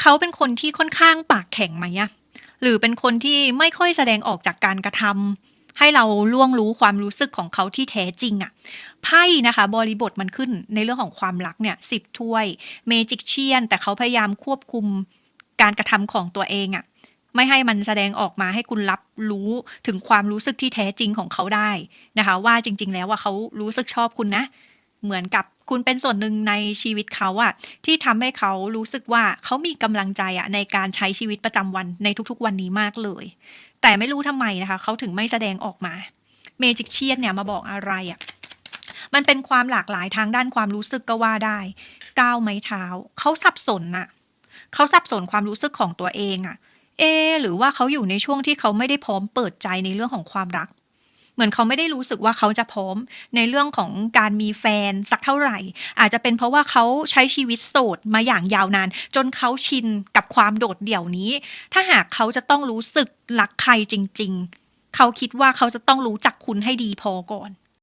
เขาเป็นคนที่ค่อนข้างปากแข็งไหมอะหรือเป็นคนที่ไม่ค่อยแสดงออกจากการกระทำให้เราล่วงรู้ความรู้สึกของเขาที่แท้จริงอะไพ่นะคะ บริบทมันขึ้นในเรื่องของความรักเนี่ยสิบถ้วยเมจิกเชียน แต่เขาพยายามควบคุมการกระทำของตัวเองอะไม่ให้มันแสดงออกมาให้คุณรับรู้ถึงความรู้สึกที่แท้จริงของเขาได้นะคะ ว่าจริง ๆ แล้วว่าเขารู้สึกชอบคุณนะ เหมือนกับ คุณเป็นส่วนหนึ่งในชีวิตเขาอะที่ทำให้เขารู้สึกว่าเขามีกำลังใจอะในการใช้ชีวิตประจำวันในทุกๆ วันนี้มากเลย แต่ไม่รู้ทำไมนะคะเขาถึงไม่แสดงออกมาเมจิกเชียนเนี่ยมาบอกอะไรอะมันเป็นความหลากหลายทางด้านความรู้สึกก็ว่าได้ก้าวไม้เท้าเขาสับสนน่ะเขาสับสนความรู้สึกของตัวเองอะเอ หรือว่าเขาอยู่ในช่วงที่เขาไม่ได้พร้อมเปิดใจในเรื่องของความรัก เหมือนเขาไม่ได้รู้สึกว่าเขาจะพร้อมในเรื่องของการมีแฟนสักเท่าไหร่ อาจจะเป็นเพราะว่าเขาใช้ชีวิตโสดมาอย่างยาวนาน จนเขาชินกับความโดดเดี่ยวนี้ ถ้าหากเขาจะต้องรู้สึกรักใครจริง ๆ เขาคิดว่าเขาจะต้องรู้จักคุณให้ดีพอก่อน